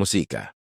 musika.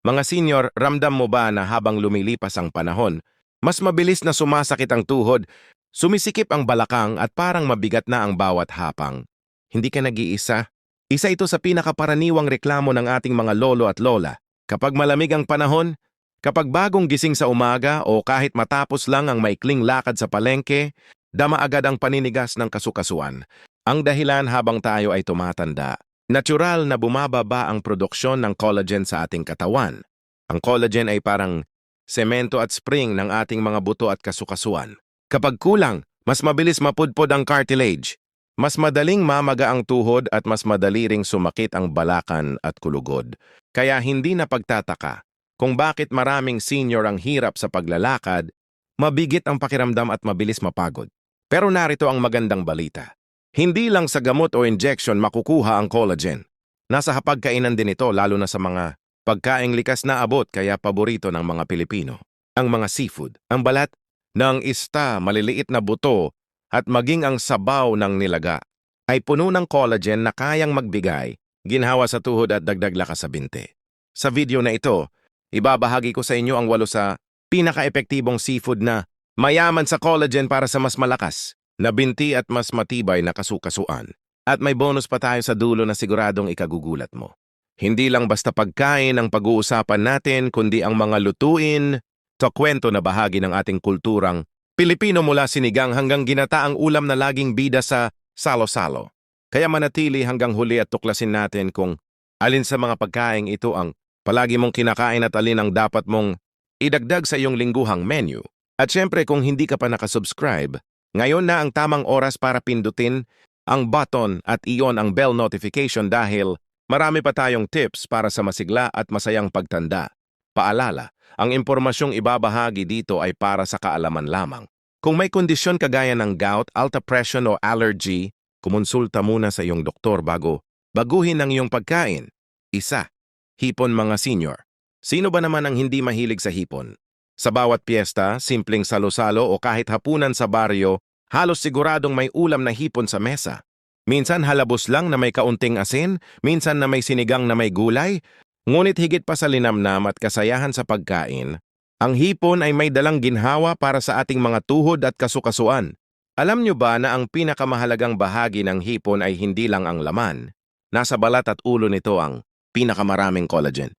Mga senior, ramdam mo ba na habang lumilipas ang panahon, mas mabilis na sumasakit ang tuhod, sumisikip ang balakang at parang mabigat na ang bawat hapang? Hindi ka nag-iisa. Isa ito sa pinakaparaniwang reklamo ng ating mga lolo at lola. Kapag malamig ang panahon, kapag bagong gising sa umaga o kahit matapos lang ang maikling lakad sa palengke, dama agad ang paninigas ng kasukasuan. Ang dahilan habang tayo ay tumatanda, natural na bumababa ang produksyon ng collagen sa ating katawan. Ang collagen ay parang semento at spring ng ating mga buto at kasukasuan. Kapag kulang, mas mabilis mapudpod ang cartilage. Mas madaling mamaga ang tuhod at mas madali ring sumakit ang balakan at kulugod. Kaya hindi na pagtataka kung bakit maraming senior ang hirap sa paglalakad, mabigit ang pakiramdam at mabilis mapagod. Pero narito ang magandang balita. Hindi lang sa gamot o injection makukuha ang collagen. Nasa hapagkainan din ito lalo na sa mga pagkaing likas na abot kaya paborito ng mga Pilipino. Ang mga seafood, ang balat ng ista, maliliit na buto at maging ang sabaw ng nilaga ay puno ng collagen na kayang magbigay, ginhawa sa tuhod at dagdag lakas sa binte. Sa video na ito, ibabahagi ko sa inyo ang walo sa pinaka-epektibong seafood na mayaman sa collagen para sa mas malakas, na binti at mas matibay na kasukasuan. At may bonus pa tayo sa dulo na siguradong ikagugulat mo. Hindi lang basta pagkain ang pag-uusapan natin, kundi ang mga lutuin, to kwento na bahagi ng ating kulturang Pilipino mula sinigang hanggang ginataang ulam na laging bida sa salo-salo. Kaya manatili hanggang huli at tuklasin natin kung alin sa mga pagkain ito ang palagi mong kinakain at alin ang dapat mong idagdag sa iyong lingguhang menu. At syempre kung hindi ka pa nakasubscribe, ngayon na ang tamang oras para pindutin ang button at iyon ang bell notification dahil marami pa tayong tips para sa masigla at masayang pagtanda. Paalala, ang impormasyong ibabahagi dito ay para sa kaalaman lamang. Kung may kondisyon kagaya ng gout, alta pressure o allergy, kumonsulta muna sa iyong doktor bago baguhin ang iyong pagkain. Isa, hipon mga senior. Sino ba naman ang hindi mahilig sa hipon? Sa bawat piyesta, simpleng salo-salo o kahit hapunan sa baryo, halos siguradong may ulam na hipon sa mesa. Minsan halabos lang na may kaunting asin, minsan na may sinigang na may gulay, Ngunit higit pa sa linamnam at kasayahan sa pagkain, ang hipon ay may dalang ginhawa para sa ating mga tuhod at kasukasuan. Alam nyo ba na ang pinakamahalagang bahagi ng hipon ay hindi lang ang laman? Nasa balat at ulo nito ang pinakamaraming collagen.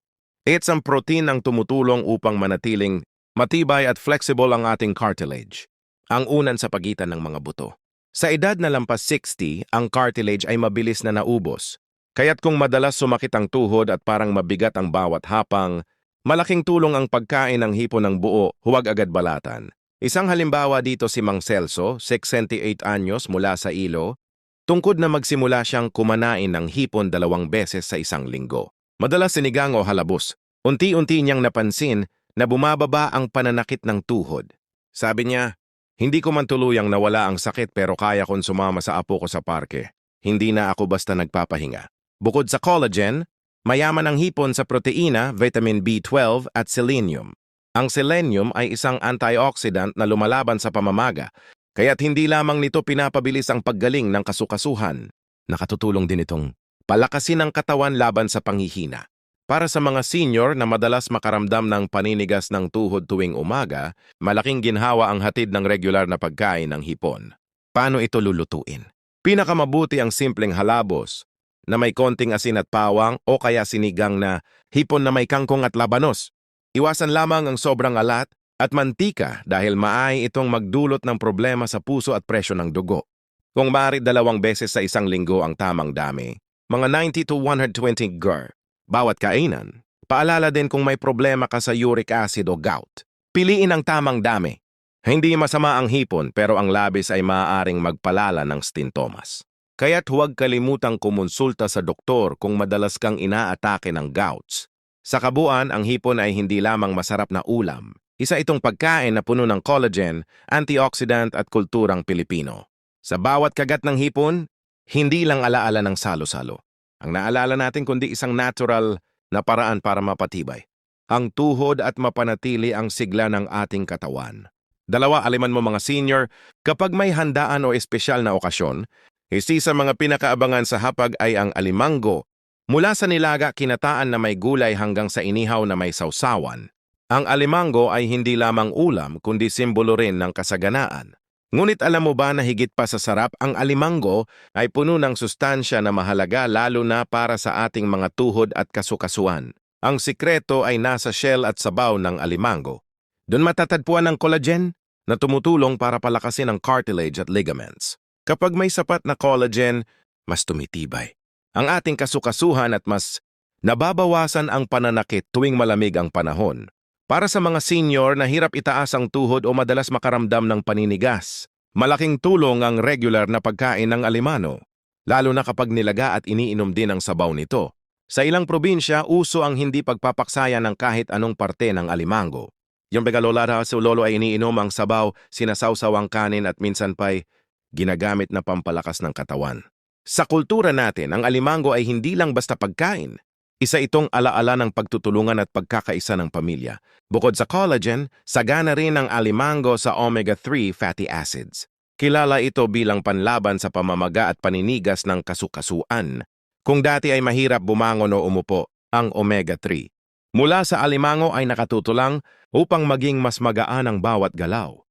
It's ang protein ang tumutulong upang manatiling matibay at flexible ang ating cartilage, ang unan sa pagitan ng mga buto. Sa edad na lampas 60, ang cartilage ay mabilis na naubos Kaya't kung madalas sumakit ang tuhod at parang mabigat ang bawat hapang, malaking tulong ang pagkain ng hipon ng buo, huwag agad balatan. Isang halimbawa dito si Mang Celso, 68 anyos mula sa Ilo, tungkod na magsimula siyang kumanain ng hipon dalawang beses sa isang linggo. Madalas sinigang o halabos, unti-unti niyang napansin na bumababa ang pananakit ng tuhod. Sabi niya, hindi ko man tuluyang nawala ang sakit pero kaya kong sumama sa apo ko sa parke. Hindi na ako basta nagpapahinga. Bukod sa collagen, mayaman ang hipon sa proteina, vitamin B12 at selenium. Ang selenium ay isang antioxidant na lumalaban sa pamamaga, kaya't hindi lamang nito pinapabilis ang paggaling ng kasukasuhan. Nakatutulong din itong palakasin ang katawan laban sa panghihina. Para sa mga senior na madalas makaramdam ng paninigas ng tuhod tuwing umaga, malaking ginhawa ang hatid ng regular na pagkain ng hipon. Paano ito lulutuin? Pinakamabuti ang simpleng halabos, na may konting asin at pawang o kaya sinigang na hipon na may kangkong at labanos. Iwasan lamang ang sobrang alat at mantika dahil maay itong magdulot ng problema sa puso at presyo ng dugo. Kung maaari dalawang beses sa isang linggo ang tamang dami, mga 90 to 120 gur, bawat kainan. Paalala din kung may problema ka sa uric acid o gout. Piliin ang tamang dami. Hindi masama ang hipon pero ang labis ay maaaring magpalala ng stintomas. Kaya't huwag kalimutang kumonsulta sa doktor kung madalas kang inaatake ng gouts. Sa kabuuan, ang hipon ay hindi lamang masarap na ulam. Isa itong pagkain na puno ng collagen, antioxidant at kulturang Pilipino. Sa bawat kagat ng hipon, hindi lang alaala ng salo-salo. Ang naalala natin kundi isang natural na paraan para mapatibay. Ang tuhod at mapanatili ang sigla ng ating katawan. Dalawa, aliman mo mga senior, kapag may handaan o espesyal na okasyon, Isi sa mga pinakaabangan sa hapag ay ang alimango, Mula sa nilaga kinataan na may gulay hanggang sa inihaw na may sausawan, ang alimango ay hindi lamang ulam kundi simbolo rin ng kasaganaan. Ngunit alam mo ba na higit pa sa sarap, ang alimango ay puno ng sustansya na mahalaga lalo na para sa ating mga tuhod at kasukasuan. Ang sikreto ay nasa shell at sabaw ng alimango. Doon matatagpuan ang collagen na tumutulong para palakasin ang cartilage at ligaments. Kapag may sapat na collagen, mas tumitibay. Ang ating kasukasuhan at mas nababawasan ang pananakit tuwing malamig ang panahon. Para sa mga senior na hirap itaas ang tuhod o madalas makaramdam ng paninigas, malaking tulong ang regular na pagkain ng alimano, lalo na kapag nilaga at iniinom din ang sabaw nito. Sa ilang probinsya, uso ang hindi pagpapaksaya ng kahit anong parte ng alimango. Yung begalola sa lolo ay iniinom ang sabaw, sinasawsaw ang kanin at minsan pa'y ginagamit na pampalakas ng katawan. Sa kultura natin, ang alimango ay hindi lang basta pagkain. Isa itong alaala ng pagtutulungan at pagkakaisa ng pamilya. Bukod sa collagen, sagana rin ang alimango sa omega-3 fatty acids. Kilala ito bilang panlaban sa pamamaga at paninigas ng kasukasuan. Kung dati ay mahirap bumangon o umupo, ang omega-3. Mula sa alimango ay nakatutulang upang maging mas magaan ang bawat galaw.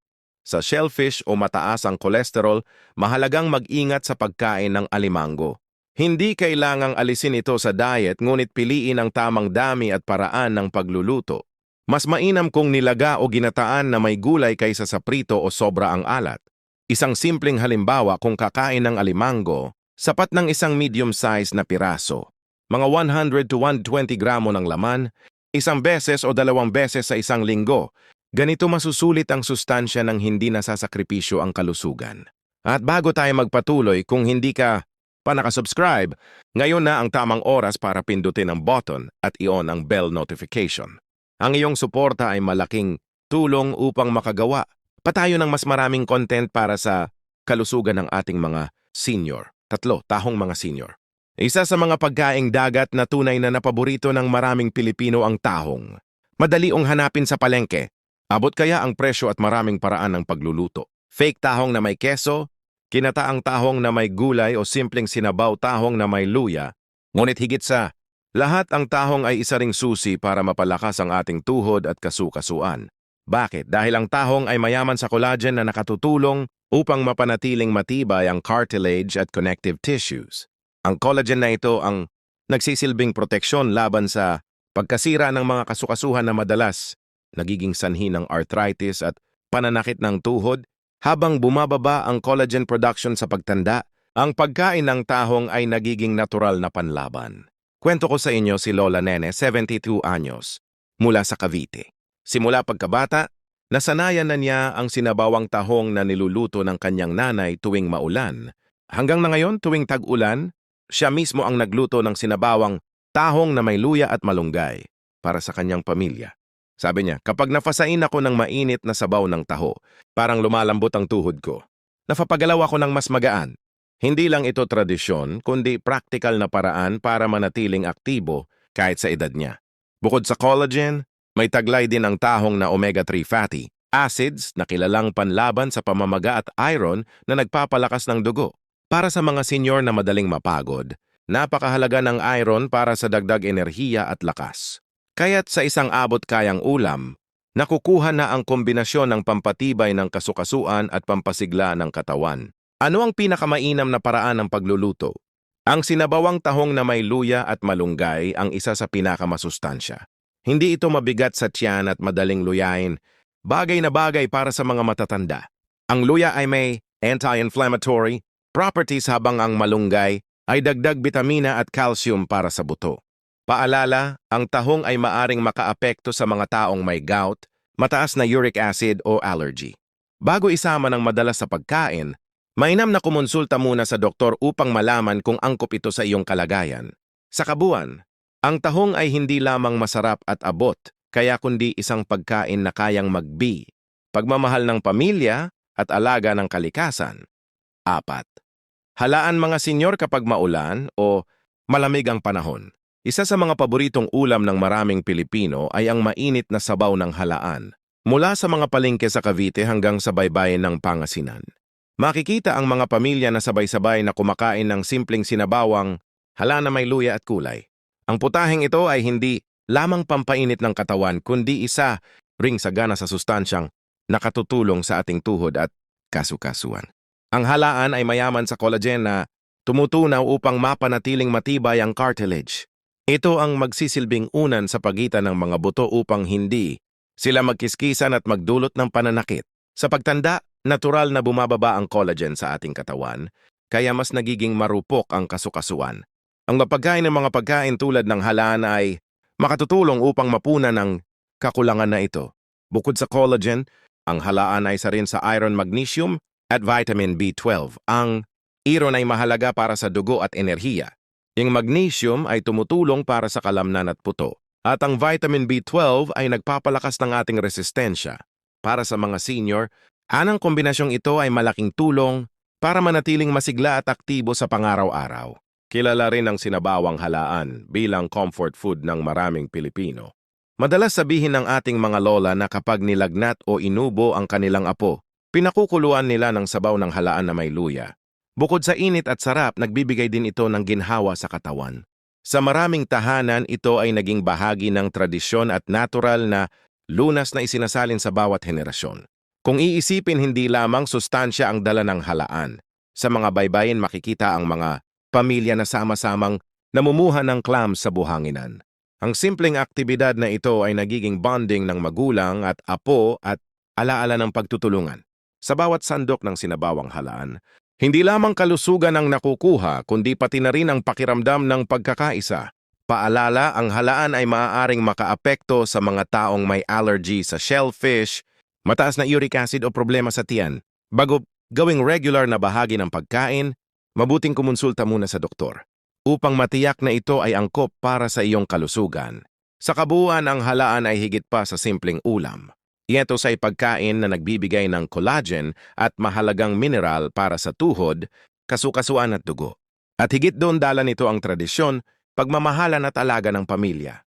Sa shellfish o mataas ang kolesterol, mahalagang mag-ingat sa pagkain ng alimango. Hindi kailangang alisin ito sa diet ngunit piliin ang tamang dami at paraan ng pagluluto. Mas mainam kung nilaga o ginataan na may gulay kaysa sa prito o sobra ang alat. Isang simpleng halimbawa kung kakain ng alimango, sapat ng isang medium-size na piraso. Mga 100 to 120 gramo ng laman, isang beses o dalawang beses sa isang linggo. Ganito masusulit ang sustansya ng hindi nasasakripisyo ang kalusugan. At bago tayo magpatuloy, kung hindi ka pa nakasubscribe, ngayon na ang tamang oras para pindutin ang button at i-on ang bell notification. Ang iyong suporta ay malaking tulong upang makagawa pa tayo ng mas maraming content para sa kalusugan ng ating mga senior. Tatlo, tahong mga senior. Isa sa mga pagkaing dagat na tunay na napaborito ng maraming Pilipino ang tahong. Madali ong hanapin sa palengke. Abot kaya ang presyo at maraming paraan ng pagluluto. Fake tahong na may keso, kinataang tahong na may gulay o simpleng sinabaw tahong na may luya, ngunit higit sa lahat ang tahong ay isa ring susi para mapalakas ang ating tuhod at kasukasuan. Bakit? Dahil ang tahong ay mayaman sa collagen na nakatutulong upang mapanatiling matibay ang cartilage at connective tissues. Ang collagen na ito ang nagsisilbing proteksyon laban sa pagkasira ng mga kasukasuhan na madalas nagiging sanhi ng arthritis at pananakit ng tuhod habang bumababa ang collagen production sa pagtanda, ang pagkain ng tahong ay nagiging natural na panlaban. Kwento ko sa inyo si Lola Nene, 72 anyos, mula sa Cavite. Simula pagkabata, nasanayan na niya ang sinabawang tahong na niluluto ng kanyang nanay tuwing maulan. Hanggang na ngayon, tuwing tag-ulan, siya mismo ang nagluto ng sinabawang tahong na may luya at malunggay para sa kanyang pamilya. Sabi niya, kapag nafasain ako ng mainit na sabaw ng taho, parang lumalambot ang tuhod ko. Napapagalaw ako ng mas magaan. Hindi lang ito tradisyon, kundi practical na paraan para manatiling aktibo kahit sa edad niya. Bukod sa collagen, may taglay din ang tahong na omega-3 fatty acids na kilalang panlaban sa pamamaga at iron na nagpapalakas ng dugo. Para sa mga senior na madaling mapagod, napakahalaga ng iron para sa dagdag enerhiya at lakas. Kaya't sa isang abot kayang ulam, nakukuha na ang kombinasyon ng pampatibay ng kasukasuan at pampasigla ng katawan. Ano ang pinakamainam na paraan ng pagluluto? Ang sinabawang tahong na may luya at malunggay ang isa sa pinakamasustansya. Hindi ito mabigat sa tiyan at madaling luyain, bagay na bagay para sa mga matatanda. Ang luya ay may anti-inflammatory properties habang ang malunggay ay dagdag bitamina at calcium para sa buto. Paalala, ang tahong ay maaring makaapekto sa mga taong may gout, mataas na uric acid o allergy. Bago isama ng madalas sa pagkain, mainam na kumonsulta muna sa doktor upang malaman kung angkop ito sa iyong kalagayan. Sa kabuuan, ang tahong ay hindi lamang masarap at abot, kaya kundi isang pagkain na kayang magbi, pagmamahal ng pamilya at alaga ng kalikasan. Apat. Halaan mga senyor kapag maulan o malamig ang panahon. Isa sa mga paboritong ulam ng maraming Pilipino ay ang mainit na sabaw ng halaan, mula sa mga palengke sa Cavite hanggang sa baybayin ng Pangasinan. Makikita ang mga pamilya na sabay-sabay na kumakain ng simpleng sinabawang hala na may luya at kulay. Ang putahing ito ay hindi lamang pampainit ng katawan kundi isa ring sagana sa sustansyang nakatutulong sa ating tuhod at kasukasuan. Ang halaan ay mayaman sa collagen na tumutunaw upang mapanatiling matibay ang cartilage. Ito ang magsisilbing unan sa pagitan ng mga buto upang hindi sila magkiskisan at magdulot ng pananakit. Sa pagtanda, natural na bumababa ang collagen sa ating katawan, kaya mas nagiging marupok ang kasukasuan. Ang mapagkain ng mga pagkain tulad ng halaan ay makatutulong upang mapunan ang kakulangan na ito. Bukod sa collagen, ang halaan ay isa rin sa iron magnesium at vitamin B12. Ang iron ay mahalaga para sa dugo at enerhiya. Yung magnesium ay tumutulong para sa kalamnan at puto. At ang vitamin B12 ay nagpapalakas ng ating resistensya. Para sa mga senior, anang kombinasyong ito ay malaking tulong para manatiling masigla at aktibo sa pangaraw-araw. Kilala rin ang sinabawang halaan bilang comfort food ng maraming Pilipino. Madalas sabihin ng ating mga lola na kapag nilagnat o inubo ang kanilang apo, pinakukuluan nila ng sabaw ng halaan na may luya. Bukod sa init at sarap, nagbibigay din ito ng ginhawa sa katawan. Sa maraming tahanan, ito ay naging bahagi ng tradisyon at natural na lunas na isinasalin sa bawat henerasyon. Kung iisipin, hindi lamang sustansya ang dala ng halaan. Sa mga baybayin makikita ang mga pamilya na sama-samang namumuha ng clams sa buhanginan. Ang simpleng aktibidad na ito ay nagiging bonding ng magulang at apo at alaala ng pagtutulungan. Sa bawat sandok ng sinabawang halaan, hindi lamang kalusugan ang nakukuha kundi pati na rin ang pakiramdam ng pagkakaisa. Paalala, ang halaan ay maaaring makaapekto sa mga taong may allergy sa shellfish, mataas na uric acid o problema sa tiyan. Bago gawing regular na bahagi ng pagkain, mabuting kumonsulta muna sa doktor upang matiyak na ito ay angkop para sa iyong kalusugan. Sa kabuuan, ang halaan ay higit pa sa simpleng ulam. Ito sa pagkain na nagbibigay ng collagen at mahalagang mineral para sa tuhod, kasukasuan at dugo. At higit doon dala nito ang tradisyon, pagmamahalan at alaga ng pamilya.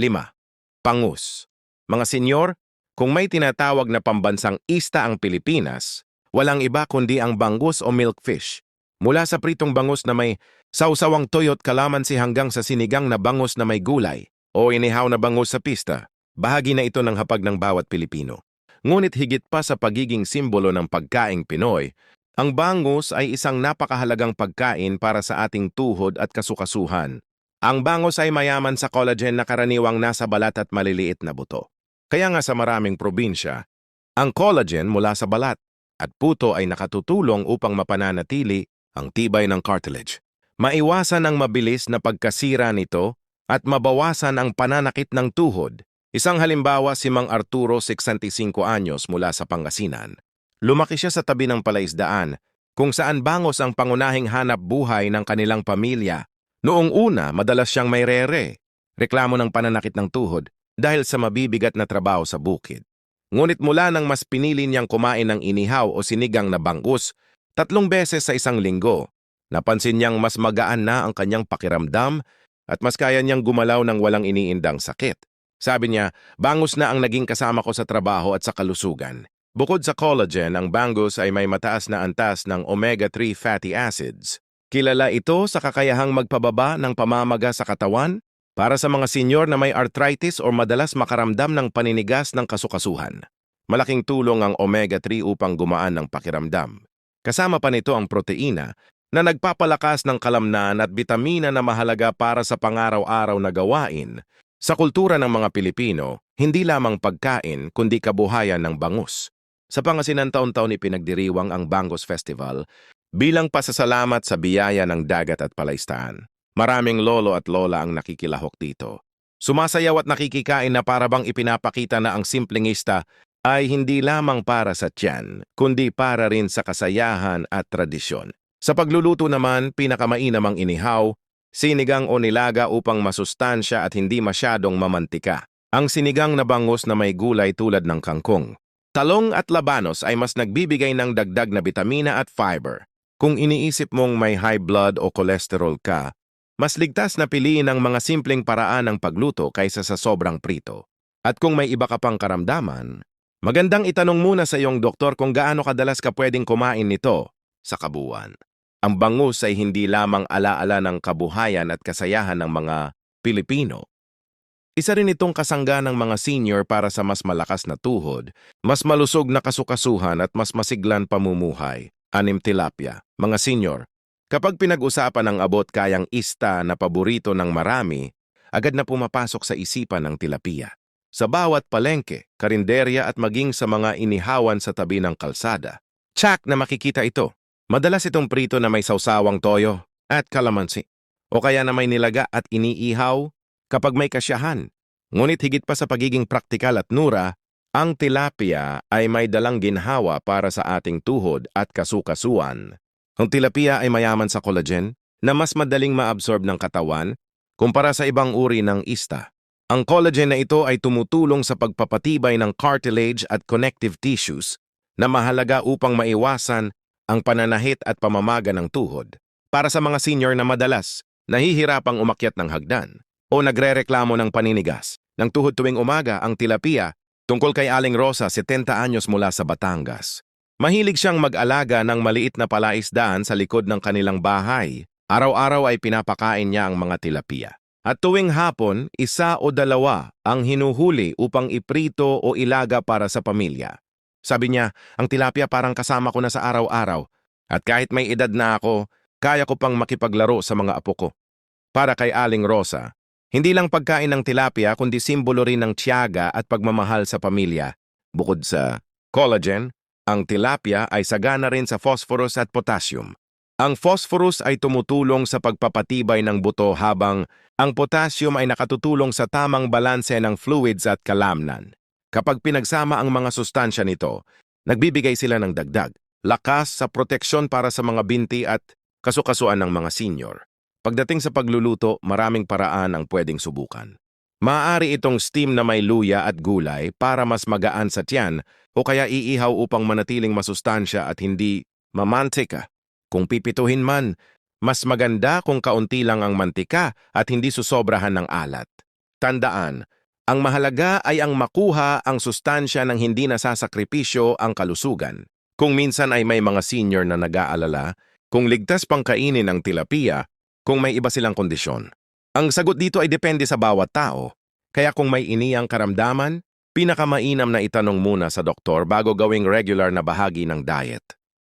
5. Pangus. Mga senyor, kung may tinatawag na pambansang ista ang Pilipinas, walang iba kundi ang bangus o milkfish. Mula sa pritong bangus na may sausawang toyot kalamansi hanggang sa sinigang na bangus na may gulay o inihaw na bangus sa pista, bahagi na ito ng hapag ng bawat Pilipino. Ngunit higit pa sa pagiging simbolo ng pagkaing Pinoy, ang bangus ay isang napakahalagang pagkain para sa ating tuhod at kasukasuhan. Ang bangus ay mayaman sa collagen na karaniwang nasa balat at maliliit na buto. Kaya nga sa maraming probinsya, ang collagen mula sa balat at puto ay nakatutulong upang mapananatili ang tibay ng cartilage. Maiwasan ang mabilis na pagkasira nito at mabawasan ang pananakit ng tuhod. Isang halimbawa si Mang Arturo, 65 anyos mula sa Pangasinan. Lumaki siya sa tabi ng palaisdaan kung saan bangos ang pangunahing hanap buhay ng kanilang pamilya. Noong una, madalas siyang may rere, reklamo ng pananakit ng tuhod dahil sa mabibigat na trabaho sa bukid. Ngunit mula nang mas pinili niyang kumain ng inihaw o sinigang na bangus tatlong beses sa isang linggo, napansin niyang mas magaan na ang kanyang pakiramdam at mas kaya niyang gumalaw ng walang iniindang sakit. Sabi niya, bangus na ang naging kasama ko sa trabaho at sa kalusugan. Bukod sa collagen, ang bangus ay may mataas na antas ng omega-3 fatty acids. Kilala ito sa kakayahang magpababa ng pamamaga sa katawan para sa mga senyor na may arthritis o madalas makaramdam ng paninigas ng kasukasuhan. Malaking tulong ang omega-3 upang gumaan ng pakiramdam. Kasama pa nito ang proteina na nagpapalakas ng kalamnan at bitamina na mahalaga para sa pangaraw-araw na gawain. Sa kultura ng mga Pilipino, hindi lamang pagkain kundi kabuhayan ng bangus. Sa Pangasinan taon-taon ipinagdiriwang ang Bangus Festival bilang pasasalamat sa biyaya ng dagat at palaistaan. Maraming lolo at lola ang nakikilahok dito. Sumasayaw at nakikikain na parabang ipinapakita na ang simpleng ista ay hindi lamang para sa tiyan, kundi para rin sa kasayahan at tradisyon. Sa pagluluto naman, pinakamainam ang inihaw, sinigang o nilaga upang masustansya at hindi masyadong mamantika. Ang sinigang na bangus na may gulay tulad ng kangkong. Talong at labanos ay mas nagbibigay ng dagdag na bitamina at fiber. Kung iniisip mong may high blood o cholesterol ka, mas ligtas na piliin ang mga simpleng paraan ng pagluto kaysa sa sobrang prito. At kung may iba ka pang karamdaman, magandang itanong muna sa iyong doktor kung gaano kadalas ka pwedeng kumain nito sa kabuuan. Ang bangus ay hindi lamang alaala ng kabuhayan at kasayahan ng mga Pilipino. Isa rin itong kasangga ng mga senior para sa mas malakas na tuhod, mas malusog na kasukasuhan at mas masiglan pamumuhay. Anim tilapia. Mga senior, kapag pinag-usapan ang abot kayang ista na paborito ng marami, agad na pumapasok sa isipan ng tilapia. Sa bawat palengke, karinderya at maging sa mga inihawan sa tabi ng kalsada. Tsak na makikita ito. Madalas itong prito na may sausawang toyo at kalamansi. O kaya na may nilaga at iniihaw kapag may kasyahan. Ngunit higit pa sa pagiging praktikal at nura, ang tilapia ay may dalang ginhawa para sa ating tuhod at kasukasuan. Ang tilapia ay mayaman sa collagen na mas madaling maabsorb ng katawan kumpara sa ibang uri ng ista. Ang collagen na ito ay tumutulong sa pagpapatibay ng cartilage at connective tissues na mahalaga upang maiwasan ang pananahit at pamamaga ng tuhod. Para sa mga senior na madalas, nahihirapang umakyat ng hagdan o nagrereklamo ng paninigas. Ng tuhod tuwing umaga ang tilapia tungkol kay Aling Rosa, 70 anyos mula sa Batangas. Mahilig siyang mag-alaga ng maliit na palaisdaan sa likod ng kanilang bahay. Araw-araw ay pinapakain niya ang mga tilapia. At tuwing hapon, isa o dalawa ang hinuhuli upang iprito o ilaga para sa pamilya. Sabi niya, ang tilapia parang kasama ko na sa araw-araw. At kahit may edad na ako, kaya ko pang makipaglaro sa mga apo ko. Para kay Aling Rosa, hindi lang pagkain ng tilapia kundi simbolo rin ng tiyaga at pagmamahal sa pamilya. Bukod sa collagen, ang tilapia ay sagana rin sa phosphorus at potassium. Ang phosphorus ay tumutulong sa pagpapatibay ng buto habang ang potassium ay nakatutulong sa tamang balanse ng fluids at kalamnan. Kapag pinagsama ang mga sustansya nito, nagbibigay sila ng dagdag, lakas sa proteksyon para sa mga binti at kasukasuan ng mga senior. Pagdating sa pagluluto, maraming paraan ang pwedeng subukan. Maaari itong steam na may luya at gulay para mas magaan sa tiyan o kaya iihaw upang manatiling masustansya at hindi mamantika. Kung pipituhin man, mas maganda kung kaunti lang ang mantika at hindi susobrahan ng alat. Tandaan, ang mahalaga ay ang makuha ang sustansya ng hindi nasasakripisyo ang kalusugan. Kung minsan ay may mga senior na nag-aalala, kung ligtas pang kainin ang tilapia, kung may iba silang kondisyon. Ang sagot dito ay depende sa bawat tao. Kaya kung may iniyang karamdaman, pinakamainam na itanong muna sa doktor bago gawing regular na bahagi ng diet.